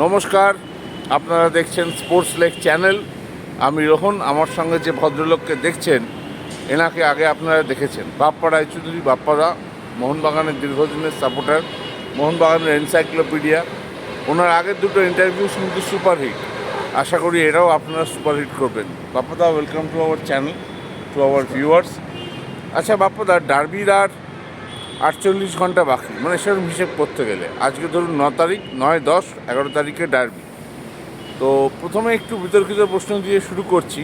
নমস্কার, আপনারা দেখছেন স্পোর্টস লেক চ্যানেল আমি রোহন, আমার সঙ্গে যে ভদ্রলোককে দেখছেন, এনাকে আগে আপনারা দেখেছেন। বাপ্পা রায়চৌধুরী বাপ্পারা মোহনবাগানের দীর্ঘদিনের সাপোর্টার মোহনবাগানের এনসাইক্লোপিডিয়া ওনার আগের দুটো ইন্টারভিউ কিন্তু সুপারহিট আশা করি এরাও আপনারা সুপারহিট করবেন। বাপ্পাদা welcome to our channel to our viewers আচ্ছা বাপ্পাদা, ডার্বির আর আটচল্লিশ ঘণ্টা বাকি। মানে সেরকম হিসেব করতে গেলে। আজকে ধরুন ন তারিখ, নয়, দশ, এগারো তারিখে ডার্বি তো প্রথমে একটু বিতর্কিত প্রশ্ন দিয়ে শুরু করছি।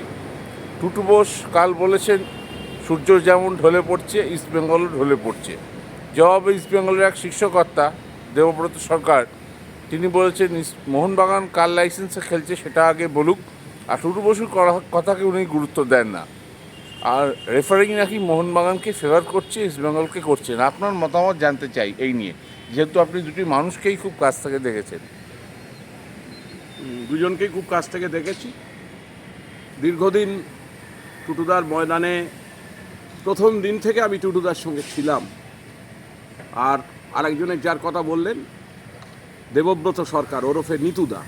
টুটু বোস কাল বলেছেন, সূর্য যেমন ঢলে পড়ছে ইস্টবেঙ্গলও ঢলে পড়ছে। জবাবে ইস্টবেঙ্গলের এক শীর্ষকর্তা দেবব্রত সরকার, তিনি বলেছেন মোহনবাগান কার লাইসেন্সে খেলছে সেটা আগে বলুক। আর টুটু বসুর কথাকে উনি গুরুত্ব দেন না। আর রেফারিং নাকি মোহনবাগানকে ফেভার করছে ইস্টবেঙ্গলকে করছে না? আপনার মতামত জানতে চাই এই নিয়ে। যেহেতু আপনি দুটি মানুষকেই খুব কাছ থেকে দেখেছেন। দুজনকেই খুব কাছ থেকে দেখেছি। দীর্ঘদিন টুটুদার ময়দানে প্রথম দিন থেকে আমি টুটুদার সঙ্গে ছিলাম। আর আরেকজনের যার কথা বললেন, দেবব্রত সরকার ওরফে নিতুদা।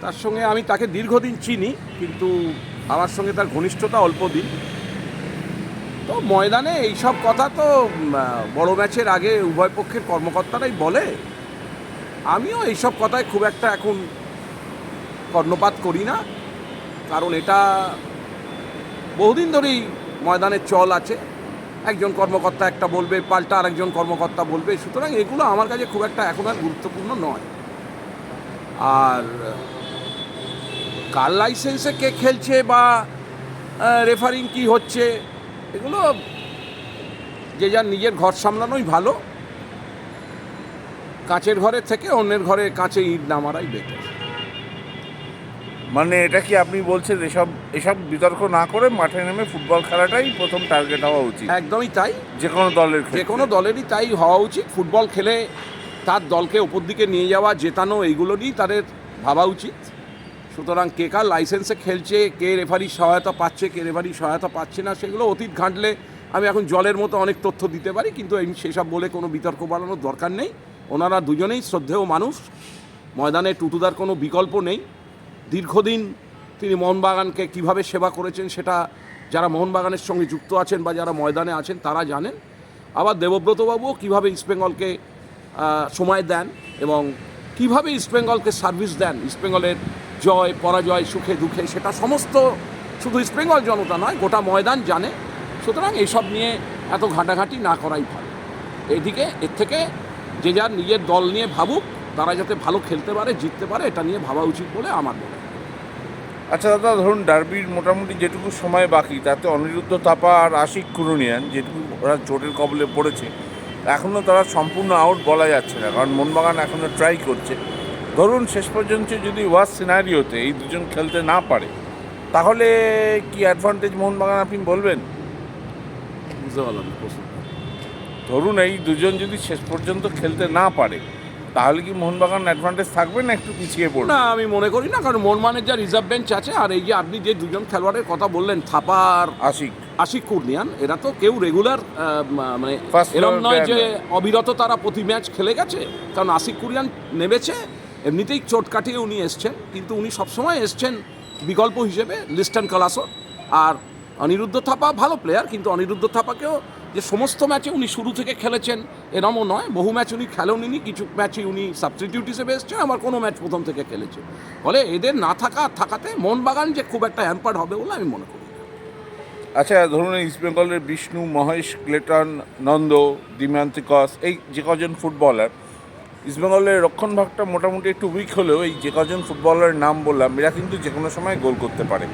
তার সঙ্গে আমি তাকে দীর্ঘদিন চিনি, কিন্তু আমার সঙ্গে তার ঘনিষ্ঠতা অল্প দিন। তো ময়দানে এইসব কথা তো বড় ম্যাচের আগে উভয় পক্ষের কর্মকর্তারাই বলে। আমিও এইসব কথায় খুব একটা এখন কর্ণপাত করি না। কারণ এটা বহুদিন ধরেই ময়দানের চল আছে। একজন কর্মকর্তা একটা বলবে, পাল্টা আরেকজন কর্মকর্তা বলবে। সুতরাং এগুলো আমার কাছে খুব একটা এখন আর গুরুত্বপূর্ণ নয়। আর কার লাইসেন্সে কে খেলছে বা রেফারিং কি হচ্ছে এগুলো যে যার নিজের ঘর সামলানোই ভালো। কাঁচের ঘরের থেকে অন্যের ঘরে কাঁচে ইট নামারাই বেটার মানে এটা কি আপনি বলছেন এসব এসব বিতর্ক না করে মাঠে নেমে ফুটবল খেলাটাই প্রথম টার্গেট হওয়া উচিত? একদমই তাই। যে কোনো দলের যে কোনো দলেরই তাই হওয়া উচিত। ফুটবল খেলে তার দলকে ওপর দিকে নিয়ে যাওয়া জেতানো এইগুলো নিয়েই তাদের ভাবা উচিত। সুতরাং কে কার লাইসেন্সে খেলছে, কে রেফারির সহায়তা পাচ্ছে, কে রেফারির সহায়তা পাচ্ছে না, সেগুলো অতীত ঘাঁটলে আমি এখন জলের মতো অনেক তথ্য দিতে পারি, কিন্তু এই সেসব বলে কোনো বিতর্ক বাড়ানোর দরকার নেই। ওনারা দুজনেই শ্রদ্ধেয় মানুষ। ময়দানে টুটুদার কোনো বিকল্প নেই। দীর্ঘদিন তিনি মোহনবাগানকে কীভাবে সেবা করেছেন সেটা যারা মোহনবাগানের সঙ্গে যুক্ত আছেন বা যারা ময়দানে আছেন তারা জানেন। আবার দেবব্রতবাবুও কীভাবে ইস্টবেঙ্গলকে সময় দেন এবং কীভাবে ইস্টবেঙ্গলকে সার্ভিস দেন ইস্টবেঙ্গলের জয়, পরাজয়, সুখে, দুঃখে, সেটা সমস্ত শুধু ইস্টবেঙ্গল জনতা নয়, গোটা ময়দান জানে। সুতরাং এইসব নিয়ে এত ঘাঁটাঘাঁটি না করাই ভালো। এদিকে এর থেকে যে যার নিজের দল নিয়ে ভাবুক, তারা যাতে ভালো খেলতে পারে, জিততে পারে, এটা নিয়ে ভাবা উচিত বলে আমার মনে হয়। আচ্ছা দাদা, ধরুন ডার্বির মোটামুটি যেটুকু সময় বাকি, তাতে অনিরুদ্ধ থাপা আর আশিক কুরুনিয়ান, যেটুকু ওরা চোটের কবলে পড়েছে এখনও তারা সম্পূর্ণ আউট বলা যাচ্ছে না, কারণ মোহনবাগান এখনও ট্রাই করছে। ধরুন শেষ পর্যন্ত যদি ওয়ার্স সিনারিওতে এই দুজন খেলতে না পারে তাহলে কি অ্যাডভান্টেজ মোহনবাগান আপনি বলবেন? বুঝতে পারলাম ধরুন এই দুজন যদি শেষ পর্যন্ত খেলতে না পারে তাহলে কি মোহনবাগান অ্যাডভান্টেজ থাকবে না একটু পিছিয়ে পড়বে? না আমি মনে করি না কারণ মোহনমানের যা রিজার্ভ বেঞ্চ আছে আর এই যে আপনি যে দুজন খেলোয়াড়ের কথা বললেন থাপা আর আশিক। আশিক কুর্নিয়ান এরা তো কেউ রেগুলার মানে এরম নয় যে অবিরত তারা প্রতি ম্যাচ খেলে গেছে কারণ আশিক কুরিয়ান নেমেছে এমনিতেই চোট কাটিয়ে উনি এসছেন, কিন্তু উনি সবসময় এসছেন বিকল্প হিসেবে, লিস্টন কালাসো আর অনিরুদ্ধ থাপা ভালো প্লেয়ার কিন্তু অনিরুদ্ধ থাপাকেও যে সমস্ত ম্যাচে উনি শুরু থেকে খেলেছেন, এরমও নয়। বহু ম্যাচ উনি খেলেননি, কিছু ম্যাচে উনি সাবস্টিটিউট হিসেবে এসছেন, আবার কোনো ম্যাচ প্রথম থেকে খেলেছে। ফলে এদের না থাকা, থাকাতে মোহনবাগান যে খুব একটা হ্যাম্পার্ড হবে বলে আমি মনে করি আচ্ছা ধরুন এই ইস্টবেঙ্গলের বিষ্ণু, মহেশ, ক্লেটন, নন্দ দিমান্তিকস এই যে কজন ফুটবলার ইস্টবেঙ্গলের রক্ষণভাগটা মোটামুটি একটু উইক হলেও এই যে কজন ফুটবলারের নাম বললাম, এরা কিন্তু যে কোনো সময় গোল করতে পারে।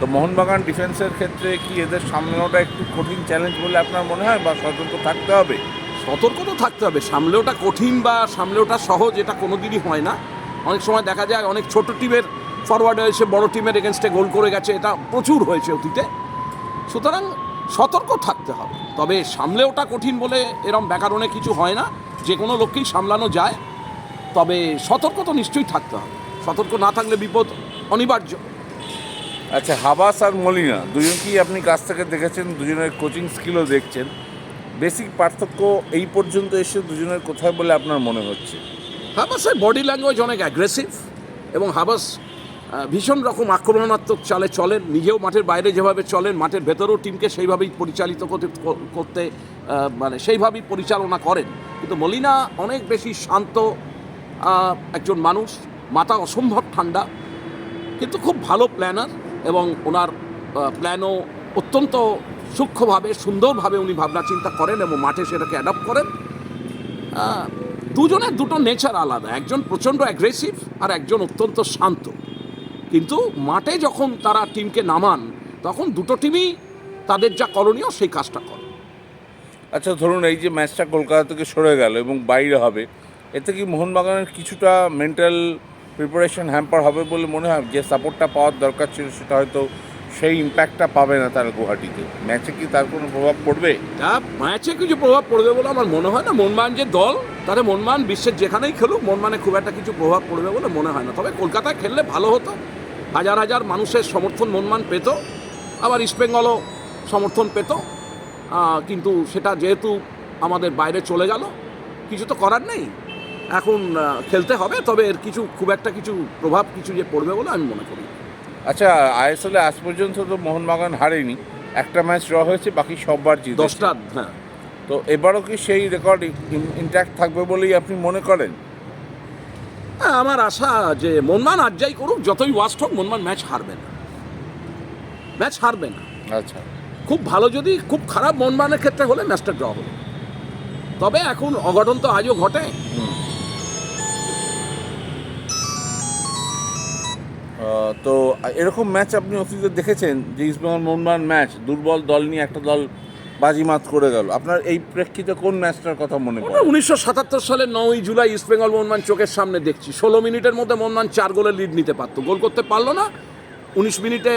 তো মোহনবাগান ডিফেন্সের ক্ষেত্রে কি এদের সামলানোটা একটু কঠিন চ্যালেঞ্জ বলে আপনার মনে হয় বা সতর্ক থাকতে হবে? সতর্ক তো থাকতে হবে। সামলেওটা কঠিন বা সামলেওটা সহজ এটা কোনো দিনই হয় না। অনেক সময় দেখা যায় অনেক ছোট টিমের ফরওয়ার্ড হয়েছে বড় টিমের এগেনস্টে গোল করে গেছে, এটা প্রচুর হয়েছে অতীতে। সুতরাং সতর্ক থাকতে হবে। তবে সামলেওটা কঠিন বলে এরম ব্যাকরণে কিছু হয় না। যে কোনো লোককেই সামলানো যায় তবে সতর্ক তো নিশ্চয়ই থাকতে হবে। সতর্ক না থাকলে বিপদ অনিবার্য। আচ্ছা হাবাস আর মলিনা দুজনকেই আপনি কাছ থেকে দেখেছেন দুজনের কোচিং স্কিলও দেখছেন। বেসিক পার্থক্য এই পর্যন্ত এসে দুজনের কোথায় বলে আপনার মনে হচ্ছে? হাবাসের বডি ল্যাঙ্গুয়েজ অনেক অ্যাগ্রেসিভ এবং হাবাস ভীষণ রকম আক্রমণাত্মক চালে চলেন নিজেও মাঠের বাইরে যেভাবে চলেন মাঠের ভেতরেও টিমকে সেইভাবেই পরিচালিত করতে করতে মানে সেইভাবেই পরিচালনা করেন। কিন্তু মলিনা অনেক বেশি শান্ত একজন মানুষ, মাথা অসম্ভব ঠান্ডা, কিন্তু খুব ভালো প্ল্যানার এবং ওনার প্ল্যানও অত্যন্ত সূক্ষ্মভাবে, সুন্দরভাবে উনি ভাবনা চিন্তা করেন এবং মাঠে সেটাকে অ্যাডাপ্ট করেন। দুজনের দুটো নেচার আলাদা, একজন প্রচণ্ড অ্যাগ্রেসিভ আর একজন অত্যন্ত শান্ত। কিন্তু মাঠে যখন তারা টিমকে নামান, তখন দুটো টিমই তাদের যা করণীয় সেই কাজটা করে। আচ্ছা ধরুন এই যে ম্যাচটা কলকাতা থেকে সরে গেল এবং বাইরে হবে, এতে কি মোহনবাগানের কিছুটা মেন্টাল প্রিপারেশন হ্যাম্পার হবে বলে মনে হয়? যে সাপোর্টটা পাওয়ার দরকার ছিল, সেটা হয়তো সেই ইম্প্যাক্টটা পাবে না তারা গুয়াহাটিতে। ম্যাচে কি তার কোনো প্রভাব পড়বে? তা ম্যাচে কিছু প্রভাব পড়বে বলে আমার মনে হয় না। মনমান যে দল তাহলে মনমান বিশ্বের যেখানেই খেলুক, মনমানে খুব একটা কিছু প্রভাব পড়বে বলে মনে হয় না। তবে কলকাতায় খেললে ভালো হতো। হাজার হাজার মানুষের সমর্থন মনমান পেত। আবার ইস্টবেঙ্গলও সমর্থন পেত। কিন্তু সেটা যেহেতু আমাদের বাইরে চলে গেল কিছু তো করার নেই। এখন খেলতে হবে তবে এর কিছু খুব একটা কিছু প্রভাব কিছু যে পড়বে বলে আমি মনে করি। আচ্ছা আইএসএলে আজ পর্যন্ত তো মোহনবাগান হারেনি। একটা ম্যাচ ড্র হয়েছে বাকি সববার জিতে দশটা হ্যাঁ। তো এবারও কি সেই রেকর্ড ইন্ট্যাক্ট থাকবে বলেই আপনি মনে করেন? হ্যাঁ, আমার আশা যে মনমান আর যাই করুক যতই ওয়াস্ট হোক মনমান ম্যাচ হারবে না। ম্যাচ হারবে না। আচ্ছা। খুব ভালো যদি খুব খারাপ মনমানের ক্ষেত্রে হলে ম্যাচটা ড্র হবে। তবে এখন অঘটন তো আজও ঘটে। তো এরকম ম্যাচ আপনি অতীতে দেখেছেন যে ইস্টবেঙ্গল মোহনবাগান ম্যাচ দুর্বল দল নিয়ে একটা দল বাজিমাত করে গেল। আপনার এই প্রেক্ষিতে কোন ম্যাচটার কথা মনে পড়ে? উনিশশো সাতাত্তর সালের নয়ই জুলাই ইস্টবেঙ্গল মনমান চোখের সামনে দেখছি। ষোলো মিনিটের মধ্যে মনমান চার গোলের লিড নিতে পারতো। গোল করতে পারল না উনিশ মিনিটে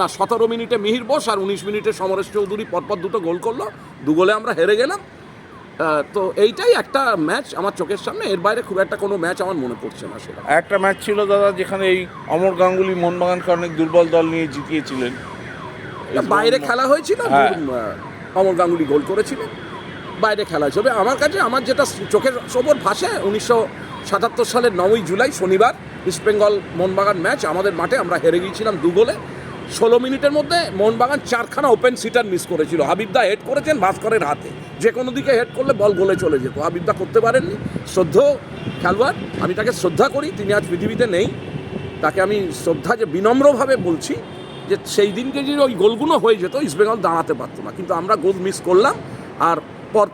না সতেরো মিনিটে মিহির বোস আর উনিশ মিনিটে সমরেশ চৌধুরী পরপর দুটো গোল করল। দু গোলে আমরা হেরে গেলাম। তো এইটাই একটা ম্যাচ আমার চোখের সামনে। এর বাইরে খুব একটা কোনো ম্যাচ আমার মনে পড়ছে না সেটা একটা ম্যাচ ছিল দাদা যেখানে এই অমর গাঙ্গুলি মোহনবাগানকে অনেক দুর্বল দল নিয়ে জিতিয়েছিলেন। বাইরে খেলা হয়েছিল হ্যাঁ। অমর গাঙ্গুলি গোল করেছিলেন। বাইরে খেলা হয়েছে। আমার কাছে আমার যেটা চোখের ওপর ভাসে উনিশশো সাতাত্তর সালের নয়ই জুলাই শনিবার ইস্টবেঙ্গল মোহনবাগান ম্যাচ, আমাদের মাঠে আমরা হেরে গিয়েছিলাম দু গোলে। ষোলো মিনিটের মধ্যে মোহনবাগান চারখানা ওপেন সিটার মিস করেছিল। হাবিবদা হেড করেছেন ভাস্করের হাতে। যে কোনো দিকে হেড করলে বল গোলে চলে যেত। হাবিবদা করতে পারেননি। শ্রদ্ধ খেলোয়াড়, আমি তাকে শ্রদ্ধা করি, তিনি আজ পৃথিবীতে নেই। তাকে আমি শ্রদ্ধা যে বিনম্রভাবে বলছি, যে সেই দিনকে যদি ওই গোলগুলো হয়ে যেত ইস্টবেঙ্গল দাঁড়াতে পারতো না। কিন্তু আমরা গোল মিস করলাম, আর